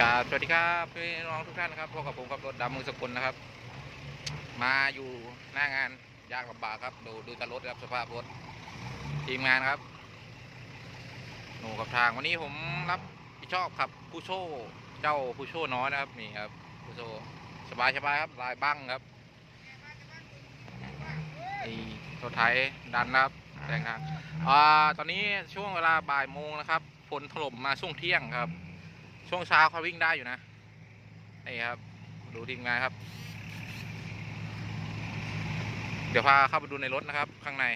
กราบสวัสดีครับพี่น้องทุกท่านนะครับพบกับผมกับรถดำมือสกุลนะครับ มาอยู่หน้างานยากลำบากครับ ดูดูแตรถครับสภาพรถทีมงานครับ หนูกับทางวันนี้ผมรับผิดชอบครับผู้โชว์เจ้าผู้โชว์น้อยนะครับนี่ครับผู้โชว์สบายสบายครับลายบั้งครับนี่ตัวไทยดันนะครับแรงทางอ่าตอนนี้ช่วงเวลาบ่ายโมงนะครับฝนถล่มมาช่วงเที่ยงครับ ช่วงเช้าเขาวิ่งได้อยู่นะ นี่ครับ ดูทีมงานครับ เดี๋ยวพาเข้าไปดูในรถนะครับ ข้างใน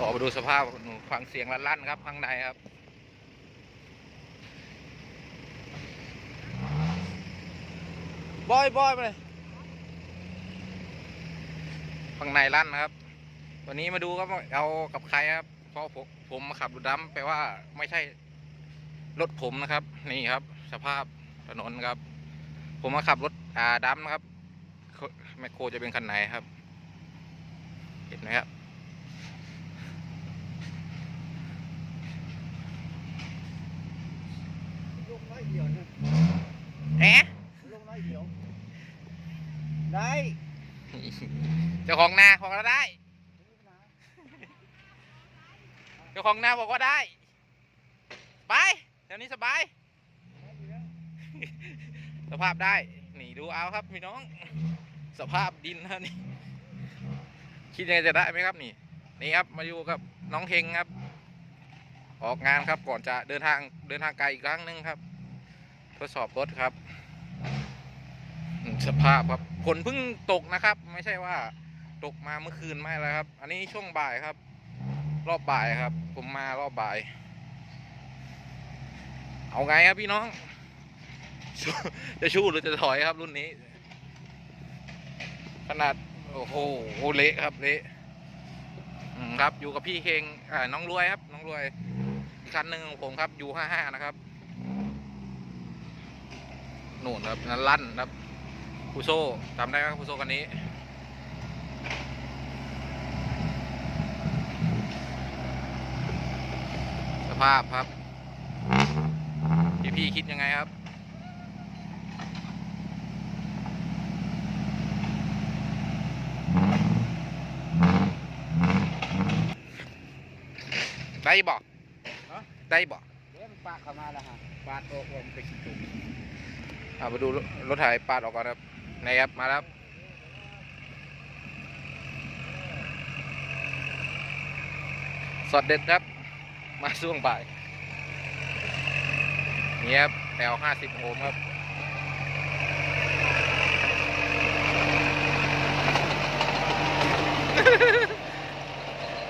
ออกมาดูสภาพหนูฟังเสียงลั่นๆครับ ข้างในครับ บอยบอยไปเลยข้างในลั่นนะครับ วันนี้มาดูครับว่าเอากับใครครับ เพราะผมผมมาขับรถดำแปลว่าไม่ใช่รถผมนะครับ นี่ครับ สภาพถนนครับ ผมมาขับรถอ่าดำนะครับแมคโครจะเป็นคันไหนครับ เห็นไหมครับลงน้อยเดียวนะแอะ ได้เจ้าของนาบอกว่าได้ เจ้าของนาบอกว่าได้ ไปเดี๋ยวนี้สบาย สภาพได้นี่ดูเอาครับพี่น้อง สภาพดินนะนี่คิดยังไงจะได้ไหมครับนี่ นี่ครับมาอยู่กับน้องเฮงครับ ออกงานครับก่อนจะเดินทางเดินทางไกลอีกครั้งหนึงครับ ทดสอบรถครับ สภาพครับฝนเพิ่งตกนะครับ ไม่ใช่ว่าตกมาเมื่อคืนไม่แล้วครับ อันนี้ช่วงบ่ายครับ รอบบ่ายครับ ผมมารอบบ่าย เอาไงครับพี่น้อง จะชู้หรือจะถอยครับรุ่นนี้ ขนาดโอ้โหเละครับเละครับอยู่กับพี่เคงอ่าน้องรวยครับ น้องรวยอีกคันหนึ่งของผมครับยูห้าห้านะครับหนู่นครับนั่นลั่นครับ คูโซ่จำได้ไหมครับคูโซ่คันนี้สภาพครับ พี่พี่คิดยังไงครับ ได้บอกได้บอกเดี๋ยวมันปากเข้ามาแล้วฮะปาดออกวมไปขี้ตุ่มอ่ามาดูรถรถไถปาดออกก่อนครับ ในครับมาแล้วครับสดเด็ดครับ มาช่วงบ่ายนี่ครับแถวห้าสิบโอห์มครับ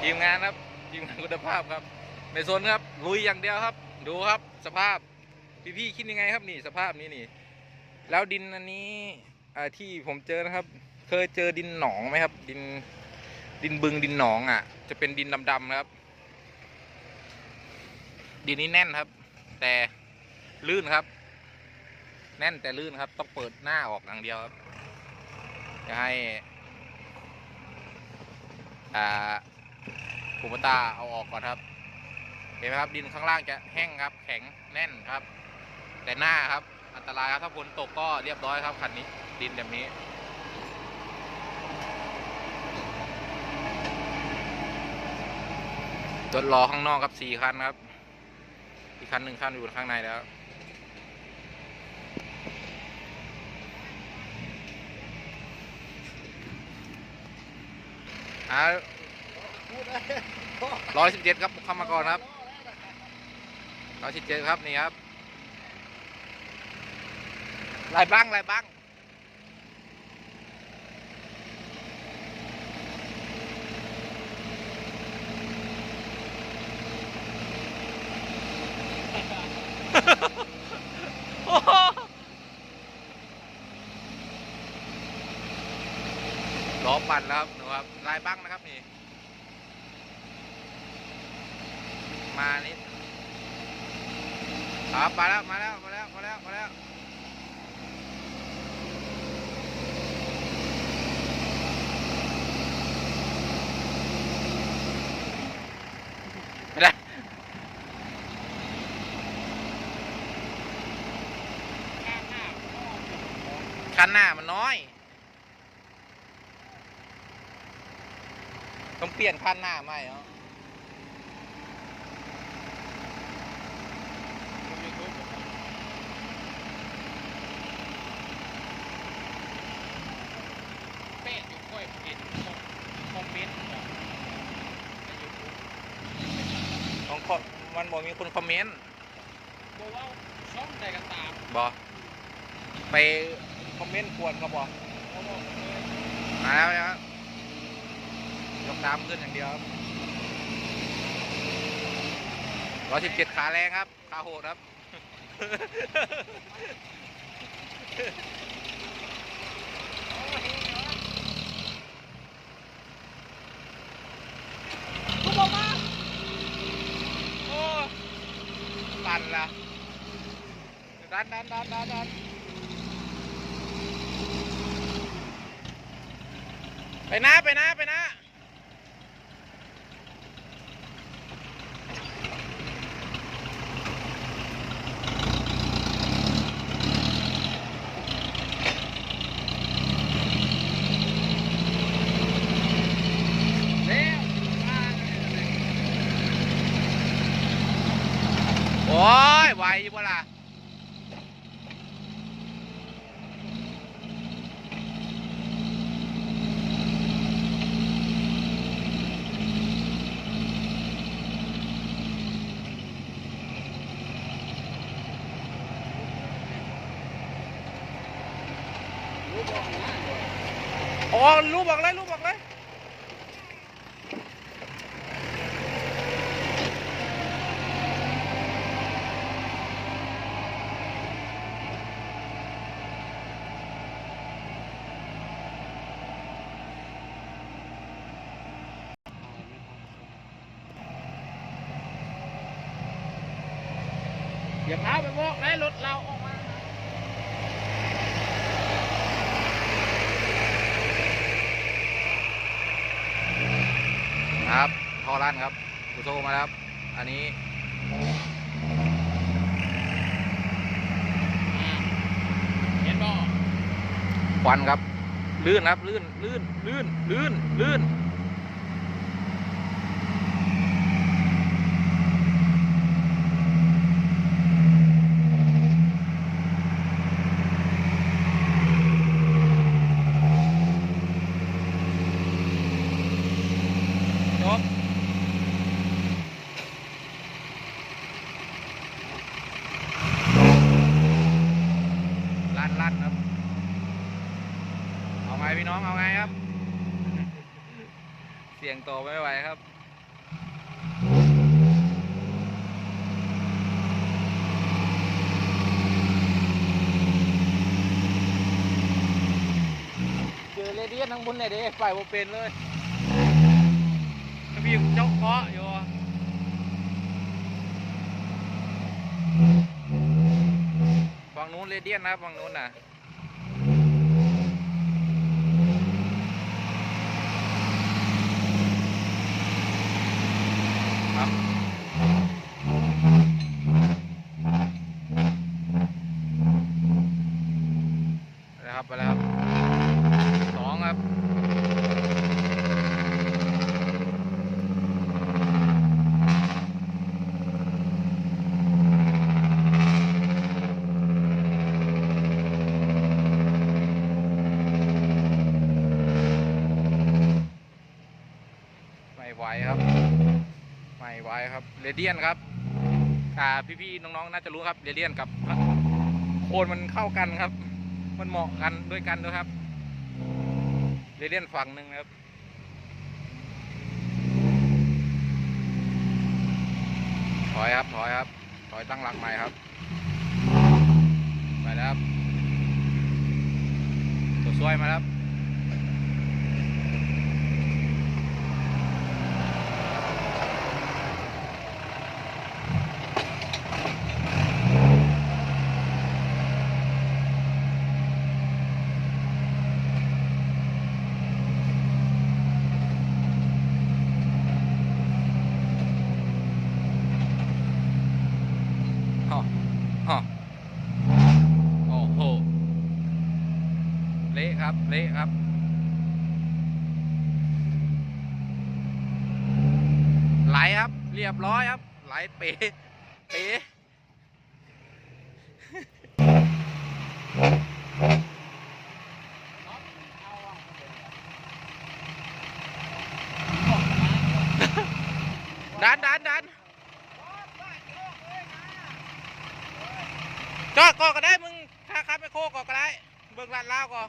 ทีมงานครับทีมงานคุณภาพครับในโซนครับลุยอย่างเดียวครับ ดูครับสภาพพี่ๆคิดยังไงครับนี่สภาพนี้นี่ แล้วดินอันนี้ ที่ผมเจอนะครับ เคยเจอดินหนองไหมครับ ดินดินบึงดินหนองอะ จะเป็นดินดำๆนะครับ ดินนี้แน่นครับ แต่ลื่นครับ แน่นแต่ลื่นครับ ต้องเปิดหน้าออกอย่างเดียวครับจะให้อ่าภูมิตาเอาออกก่อนครับ เห็นไหมครับดินข้างล่างจะแห้งครับ แข็งแน่นครับ แต่หน้าครับ อันตรายครับถ้าฝนตกก็เรียบร้อยครับคันนี้ดินแบบนี้รถรอข้างนอกครับสี่คันครับ อีกคันหนึ่งคันอยู่ข้างในแล้วอาร้อยสิบเจ็ดครับเข้ามาก่อนครับร้อยสิบเจ็ดครับนี่ครับ ลายบ้างลายบ้าง โอ้โหล้อปั่นแล้วครับหนูครับลายบ้างนะครับนี่ มานิดครับมาแล้ว มาแล้ว มาแล้ว มาแล้ว มาแล้ว คันหน้ามันน้อย ต้องเปลี่ยนคันหน้าไหมเหรอเป๊ะอยู่ค่อยเห็นคอมเมนต์ของใน YouTube ของคมันบอกมีคนคอมเมนต์บอกว่าช่องใดก็ตามบอกไป คอมเมนต์ควรเขาบอกเขาบอกเลยมาแล้วนะครับยกน้ำขึ้นอย่างเดียวครับร้อยสิบเจ็ดขาแรงครับ ขาโหดครับ กูบอกมาโอ้ ปั่นละดันดันดันดันดัน ไปนะไปนะไปนะ แล้วมาเลย โอ้ยไหวอยู่บ่ล่ะ รู้บอกง่ายเลย โอ้รู้บอกเลยรู้บอกเลยอย่าพาไปบอกนะรถเราออกมา ครับ ทอรันครับกุโซมาแล้วครับอันนี้เห็นบอกควันครับลื่นครับลื่นลื่นลื่นลื่นลื่น จบ ลั่นลั่นครับ เอาไง พี่น้องเอาไงครับ เสียงต่อไม่ไหวครับเจอเรเดียนทั้งบนเลยเด้ไปบ่เป็นเลยก็มีเจ้าเคาะอยู่ฝั่งนู้นเรเดียนนะครับฝั่งนู้นน่ะ ครับ ไปแล้วครับสองครับไม่ไหวครับ ไม่ไหวครับเรเดียนครับอ่าพี่ๆน้องๆน่าจะรู้ครับเรเดียนกับโคนมันเข้ากันครับ มันเหมาะกันด้วยกันด้วยครับเรเดียนฝั่งหนึ่งนะครับถอยครับถอยครับ ถอยตั้งหลักใหม่ครับ ไปแล้วครับตัวซวยมาแล้วครับ ฮะฮะโอ้โห เละครับไหลครับ เรียบร้อยครับ ไหลเป๋เป๋ดันดันดันจอดก่อนก็ได้มึงถ้าขับไปโคก่อนก็ได้ เบิ่งลาดลาวก่อน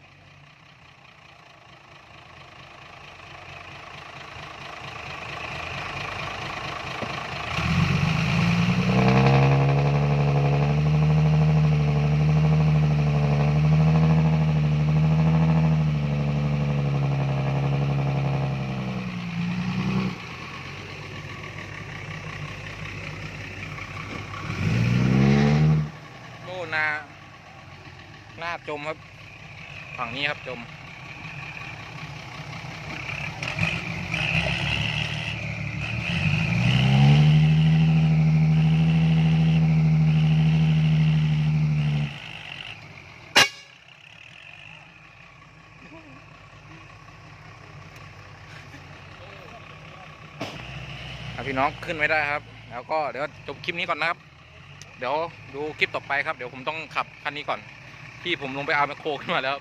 โอ้หนาหน้า จมครับ ฝั่งนี้ครับจม พี่น้องขึ้นไม่ได้ครับ แล้วก็เดี๋ยวจบคลิปนี้ก่อนนะครับ เดี๋ยวดูคลิปต่อไปครับ เดี๋ยวผมต้องขับคันนี้ก่อน พี่ผมลงไปเอาแมคโครขึ้นมาแล้ว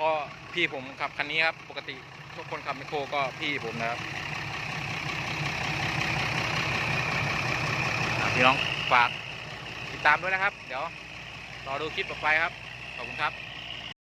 ก็พี่ผมขับคันนี้ครับ ปกติทุกคนขับแมคโครก็พี่ผมนะครับพี่น้องฝากติดตามด้วยนะครับ เดี๋ยวรอดูคลิปต่อไปครับ ขอบคุณครับ